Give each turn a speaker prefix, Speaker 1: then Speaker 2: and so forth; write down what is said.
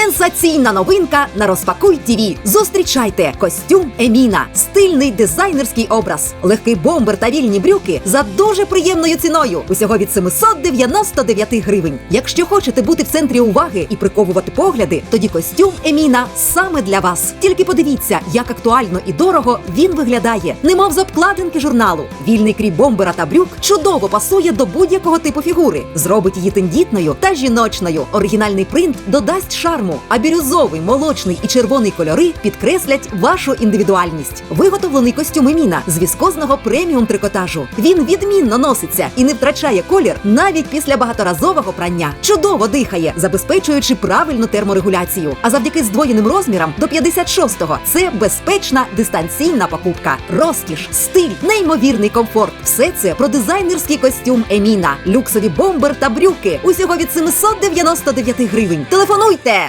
Speaker 1: Сенсаційна новинка на розпакуй ТІВІ. Зустрічайте костюм Еміна, стильний дизайнерський образ, легкий бомбер та вільні брюки за дуже приємною ціною. Усього від 799 гривень. Якщо хочете бути в центрі уваги і приковувати погляди, тоді костюм Еміна саме для вас. Тільки подивіться, як актуально і дорого він виглядає, немов з обкладинки журналу. Вільний крій бомбера та брюк чудово пасує до будь-якого типу фігури, зробить її тендітною та жіночною. Оригінальний принт додасть шарму, а бірюзовий, молочний і червоний кольори підкреслять вашу індивідуальність. Виготовлений костюм Еміна з віскозного преміум трикотажу. Він відмінно носиться і не втрачає колір навіть після багаторазового прання. Чудово дихає, забезпечуючи правильну терморегуляцію. А завдяки здвоєним розмірам до 56-го це безпечна дистанційна покупка. Розкіш, стиль, неймовірний комфорт. Все це про дизайнерський костюм Еміна, люксові бомбер та брюки. Усього від 799 гривень. Телефонуйте!